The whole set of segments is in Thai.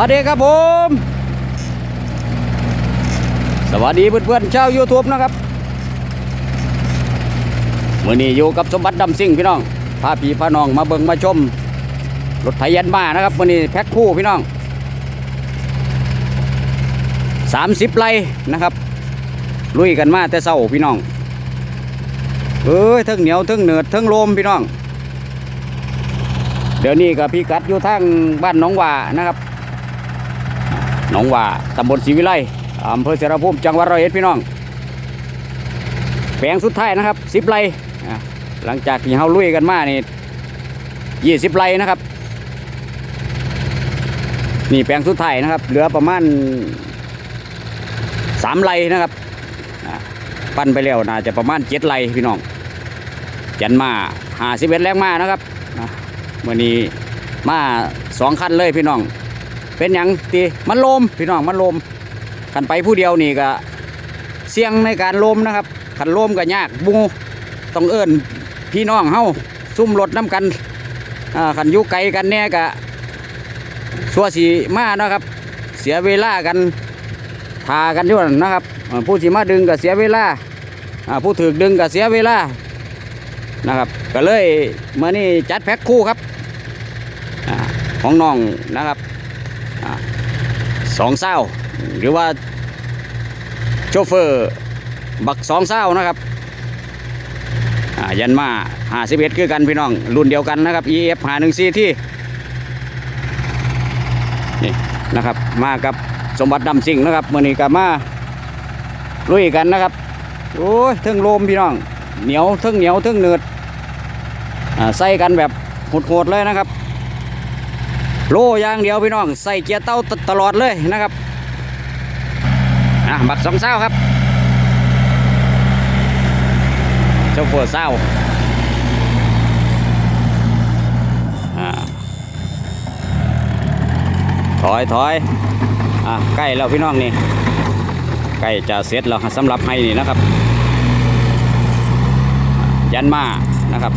วัสดีครับผม สวัสดีเพื่อนๆชาว YouTube นะครับมื่อนี้อยู่กับสมบัติดำซิ่งพี่น้องพาพี่พาน้องมาเบิ่งมาชมรถไถยันมานะครับมื่อนี้แพ็คคู่พี่น้อง 30 ไร่นะครับ ลุยกันมาแต่เศร้าพี่น้องเอ้ยทั้งเหนียวทั้งเหนือดทั้งลมพี่น้อง เดี๋ยวนี้กับพี่กัดอยู่ทางบ้านหนองว่านะครับ หนองว่าตำบลศรีวิไลอำเภอเสรภูมิจังหวัดร้อยเอ็ดพี่น้อง แปลงสุดท้ายนะครับสิบไร่หลังจากที่เฮาลุยกันมานี่ยี่สิบไร่นะครับนี่แปลงสุดท้ายนะครับ เหลือประมาณสามไร่นะครับปั้นไปแล้วน่าจะประมาณเจ็ดไร่พี่น้องจันมาหาสิบเอ็ดแรงมานะครับอะมื่อนี้มาสองคันเลยพี่น้อง เป็นอย่างตีมันลมพี่น้องมันลมขันไปผู้เดียวนี่ก็เสี่ยงในการลมนะครับขันลมก็ยากบูต้องเอิ้นพี่น้องเฮาซุ่มรถน้ำกันขันยุไกลกันแน่กะสัวสีมานะครับ เสียเวลากันทากันอยู่นั่นนะครับผู้สีมาดึงก็เสียเวลาผู้ถือดึงก็เสียเวลานะครับก็เลยเมื่อนี้จัดแพ็คคู่ครับของน้องนะครับ สองเศร้าหรือว่าโชเฟอร์บักสองเศร้านะครับอ่ายันมาหาสิบเอ็ดคือกันพี่น้อง รุ่นเดียวกันนะครับ EF หาหนึ่งซีที่นี่นะครับ มากับสมบัติดำสิงนะครับมื่อนี้กับมาลุยกันนะครับ โอ้ยทึ่งลมพี่น้อง เหนียวทึ่งเหนียวทึ่งเนืดอใส่กันแบบโหดๆเลยนะครับ โลย่างเดียวพี่น้องใส่เกียร์เต้าตตลอดเลยนะครับอะบักสองเศร้าครับเจ้าเฟือเศร้าอ่าถอยถอยอะใกล้แล้วพี่น้องนี่ใกล้จะเสร็จแล้วสำหรับให้นี่นะครับ ยันมานะครับ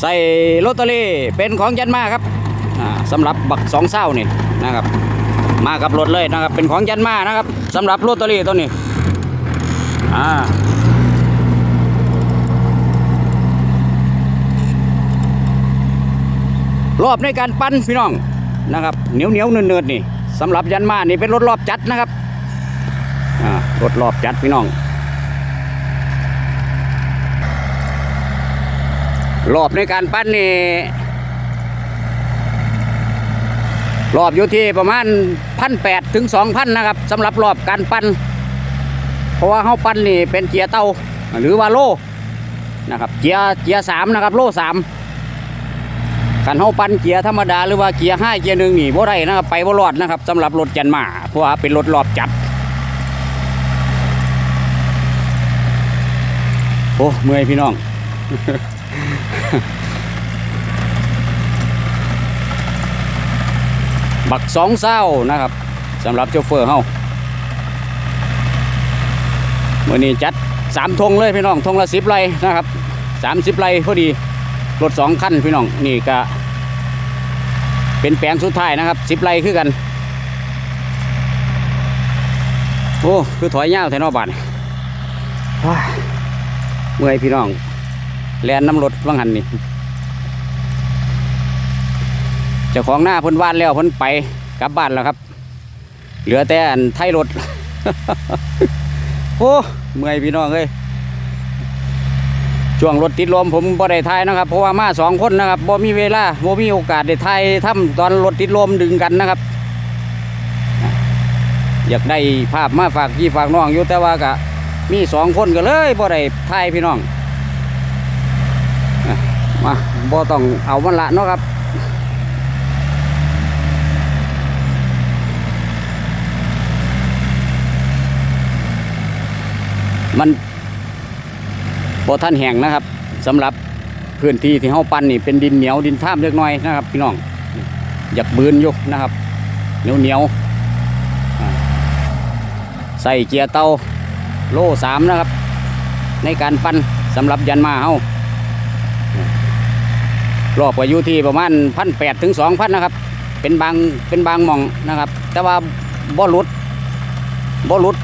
ใส่ลอตเตอรี่เป็นของยันมาครับ อ่าสำหรับบักสองเศร้านี่นะครับ มากับรถเลยนะครับ เป็นของยันมานะครับสำหรับลอตเตอรี่ตัวนี้อ่ารอบในการปั้นพี่น้องนะครับเหนียวเหนียวเนืดๆนี่สำหรับยันมานี่เป็นรถรอบจัดนะครับอ่ารถรอบจัดพี่น้อง รอบในการปั้นนี่ รอบอยู่ที่ประมาณพันแปดถึงสองพันนะครับสำหรับรอบการปั้นเพราะว่าเขาปั้นนี่เป็นเกียร์เตาหรือว่าโลนะครับเกียร์เกียร์สามนะครับโลสามขันเขาปั้นเกียร์ธรรมดาหรือว่าเกียร์ห้าเกียร์หนึ่งนี่บ่ได้นะครับไปบ่รอดนะครับสำหรับรถจันมาเพราะว่าเป็นรถรอบจัดโอ้เมื่อยพี่น้อง บักสองเศร้านะครับสำหรับโชเฟอร์เฮามื่อนี้จัดสามธงเลยพี่น้องธงละสิบไรนะครับสามสิบไรพอดีรถสองคันพี่น้องนี่ก็เป็นแปลงสุดท้ายนะครับสิบไรคือกันโอ้คือถอยยาวแถวนอบานว้าเมื่อยพี่น้องแลนน้ำรถว่างหันนี่ เจ้าของหน้าพ้นว่านแล้วพ้นไปกลับบ้านแล้วครับ เหลือแต่อันไทยรถโอ้เมื่อยพี่น้องเอ้ยช่วงรถติดลมผมบ่ได้ทายนะครับ เพราะว่ามาสองคนนะครับบ่มีเวลาบ่มีโอกาสได้ทายทำตอนรถติดลมดึงกันนะครับ อยากได้ภาพมาฝากพี่ฝากน้องอยู่แต่ว่าก็มีสองคนก็เลยบ่ได้ทายพี่น้องมาบ่ต้องเอามันละเนาะครับ มันโบท่านแห่งนะครับสำหรับพื้นที่ที่เฮาปั้นนี่เป็นดินเหนียวดินท่ามเล็กน้อยนะครับพี่น้องอยากบืนอยู่นะครับ เหนียวเหนียวใส่เกียร์เตาโล่สามนะครับ ในการปั้นสำหรับยันมาเฮารอบก็อยู่ที่ประมาณพันแปดถึงสองพันนะครับ เป็นบางเป็นบางหมองนะครับ แต่ว่าบ่หลุดบ่หลุด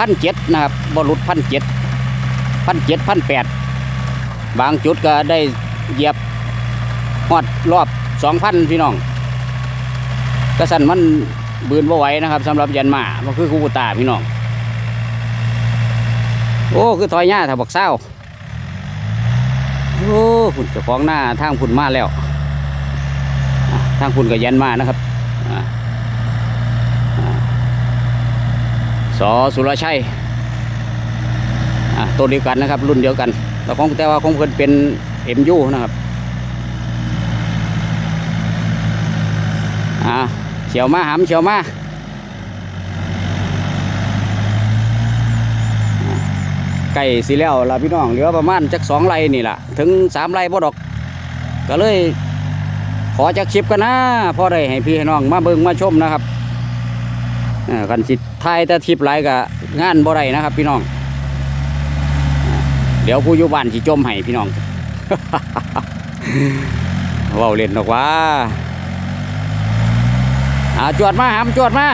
พันเจ็ดนะครับบ่หลุดพันเจ็ดพันเจ็ดพันแปดบางจุดก็ได้เหยียบฮอดรอบสองพันพี่น้องกระสันมันบืนบ่ไหวนะครับสำหรับยันมามันคือคูตาพี่น้อง โอ้คือถอยหญ้าถ้าบอกเศร้าโอ้หุ่นเจ้าของหน้าทางพุ่นมาแล้ว ทางคุณกับยันมานะครับอะอะ สอสุรชัยตัวเดียวกันนะครับ รุ่นเดียวกันแต่ของแต่ว่าของเพิ่นเป็นเอ็มยูนะครับอะเฉียวมาหำเฉียวมาไก่สีแล้วล่ะพี่น้องเหลือประมาณจักสองไร่นี่ล่ะถึงสามไร่บ่ดอก ก็เลย ขอจักชิปกันนะพอได้ให้พี่ให้น้องมาเบิ่งมาชมนะครับอ่อกันสิ ทายแต่ทิปหลายกับงานบ่ได้นะครับ พี่น้องอ่าเดี๋ยวผู้อยู่บ้านสิจมให้พี่น้องเว้าเล่นดอกว่าอาจวดมาหามจวดมา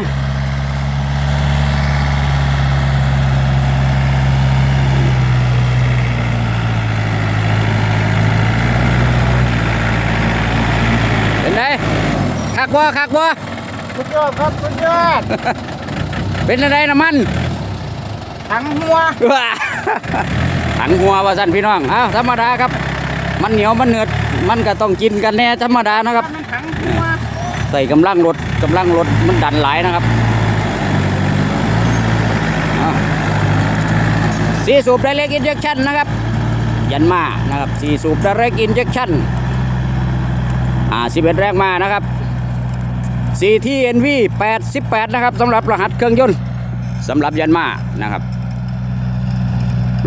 เป็นไงคักบ่คักบ่สุดยอดครับสุดยอด เป็นอะไรน้ำมันถังหัวว้าถังหัวว่าสั่นพี่น้องอ้าวธรรมดาครับ มันเหนียวมันเนือดมันก็ต้องกินกันแน่ธรรมดานะครับมันถังหัวใส่กำลังรถกำลังรถมันดันหลายนะครับอ้าวสีสูบ direct injection นะครับ ยันมานะครับสีสูบ direct injection อ่า11แรงมานะครับ CTNV 88 นะครับสำหรับรหัสเครื่องยนต์สำหรับยันมานะครับ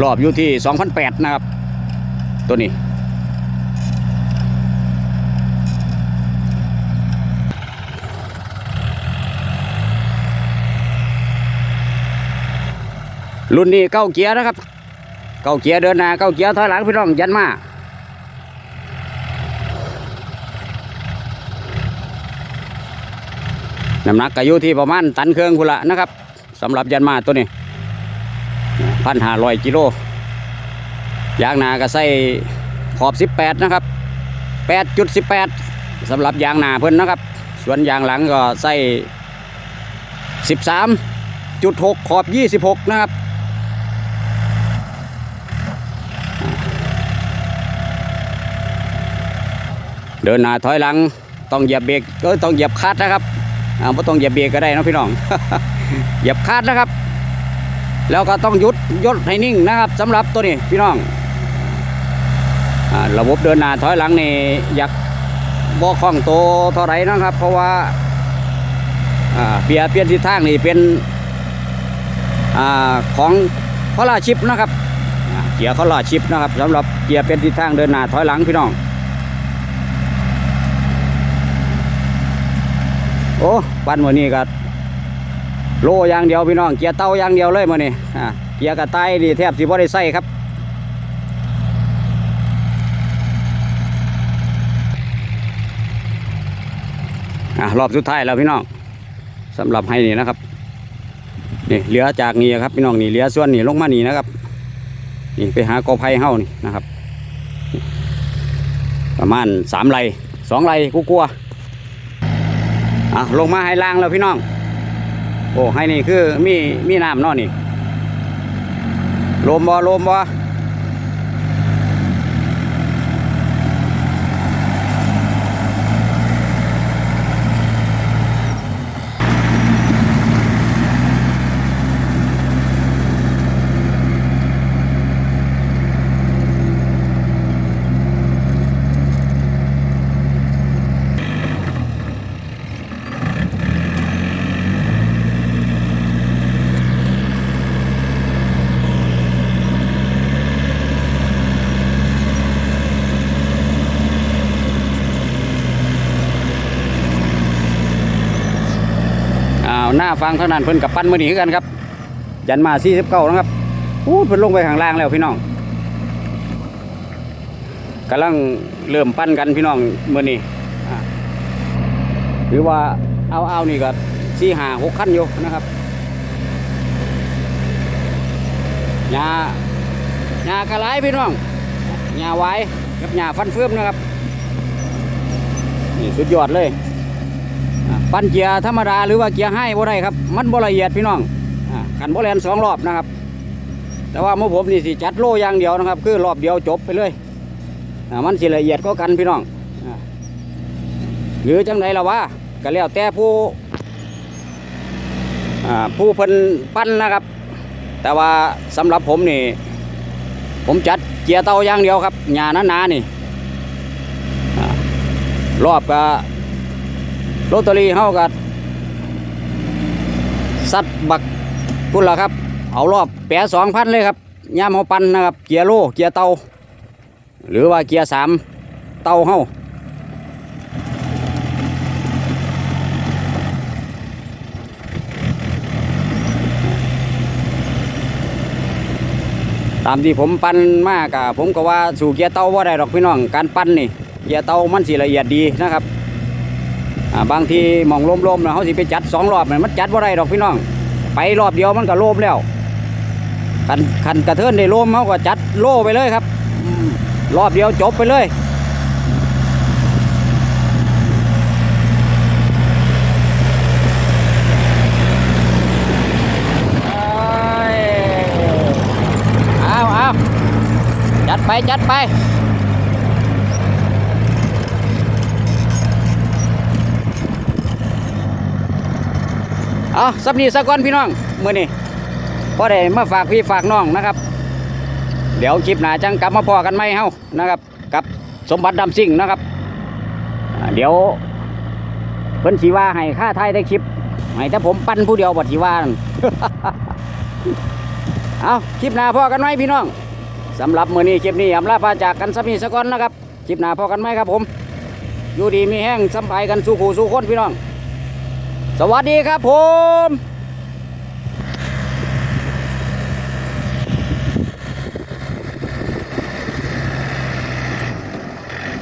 รอบอยู่ที่2008นะครับ ตัวนี้ รุ่นนี้เก้าเกียร์นะครับ เก้าเกียร์เดินหน้าเก้าเกียร์ถอยหลังพี่น้องยันมา น้ำหนักก็อยู่ที่ประมาณตันเครื่องพุนละนะครับสำหรับยันมาตัวนี้พันห้าร้อยกิโลยางหนาก็ใส่ขอบสิบแปดนะครับแปดจุดสิบแปดสำหรับยางหนาเพิ่นนะครับ ส่วนยางหลังก็ใส่สิบสามจุดหกขอบยี่สิบหกนะครับเดินหน้าถอยหลังต้องเหยียบเบรกก็ต้องเหยียบคัดนะครับ อ่าไม่ต้องเหยียบเบรกก็ได้นะพี่น้องเหยียบคลัดนะครับ แล้วก็ต้องยุดยุดให้นิ่งนะครับสำหรับตัวนี้พี่น้องระบบเดินหน้าถอยหลังนี่อยากบ่คล่องโตเท่าไรนะครับ เพราะว่าเปลี่ยนเปลี่ยนทิศทางนี่เป็นอของคอลาชิปนะครับเกียร์คอลาชิปนะครับสำหรับเกียร์เป็นทิศทางเดินหน้าถอยหลังพี่น้อง โอ้ปั้นมือนี้ก็โลอย่างเดียวพี่น้องเกียร์เต้าอย่างเดียวเลยมือนี้อ่าเกียร์กระต่ายนี่แทบสิบ่ได้ใส่ครับอ่ารอบสุดท้ายแล้วพี่น้องสำหรับให้นี่นะครับนี่เหลือจากนี่ครับพี่น้องนี่เหลือส่วนนี่ลงมานี่นะครับนี่ไปหากอไผ่เฮ้านี่นะครับ ประมาณสามไรสองไรกูกลัว อะลงมาให้ล่างแล้วพี่น้อง โอ้ให้นี่คือมีมีน้ำนอนี่ลมบ่ลมบ่อ้าวหน้าฟังเท่านั้นเพิ่นกับปั้นมือหนีกันครับ ยันมา49นะครับอู้เพิ่นลงไปข้างล่างแล้วพี่น้องกำลังเริ่มปั้นกันพี่น้องมือนี้หรือว่าเอาเอานี่ก็สี่หาหกขั้นอยู่นะครับหญ้าหญ้ากระไรพี่น้องหญ้าไว้กับหญ้าฟันเฟื่อมนะครับนี่สุดยอดเลย ปั้นเกียร์ธรรมดาหรือว่าเกียร์ให้บ่ได้ครับ มันบ่ละเอียดพี่น้องอ่าขันบ่แลนสองรอบนะครับ แต่ว่าเมื่อผมนี่สิจัดโลอย่างเดียวนะครับ คือรอบเดียวจบไปเลยอ่ามันสิละเอียดก็กันพี่น้องอ่าหรือจังไดล่ะวะก็แล้วแต่ผู้ผู้เพิ่นปั้นนะครับ แต่ว่าสำหรับผมนี่ ผมจัดเกียร์เตาอย่างเดียวครับหญ้าหนาๆนี่รอบก็ โรตารี่เฮาก็สัตว์บักพุ่นละครับ เอารอบแปะสองพันเลยครับย่ามเฮาปันนะครับ เกียร์โลเกียร์เตาหรือว่าเกียร์สามเตาเฮาตามที่ผมปั่นมากอะผมก็ว่าสู่เกียร์เตาว่าได้ดอกพี่น้องการปั่นนี่เกียร์เตามันสิละเอียดดีนะครับ บางทีมองลมๆนะเขาสิไปจัดสองรอบน่ะมันจัดว่าได้ดอกพี่น้อง ไปรอบเดียวมันก็โลมแล้วคันคันกระเทินได้โลมเขาก็จัดโล่ไปเลยครับ รอบเดียวจบไปเลยเอ้ยเอาเอาจัดไป จัดไป เอาสับนี้สักก่อนพี่น้องมื่อนี้พอได้มาฝากพี่ฝากน้องนะครับ เดี๋ยวคลิปหน้าจังกลับมาพอกันไหมเฮานะครับ กับสมบัติดำซิ่งนะครับ เดี๋ยวเพิ่นสีว่าให้ค่าไทยได้คลิปให้แต่ผมปั้นผู้เดียวบัดสีว่าเอาคลิปหน้าพอกันไหมพี่น้องสำหรับมื้อนี้คลิปนี้อำลาพาจากกันสักนี้สักก่อนนะครับคลิปหน้าพอกันไหมครับผม อยู่ดีมีแห้งสัมผัสกันสู้ขู่สู้คนพี่น้อง สวัสดีครับผม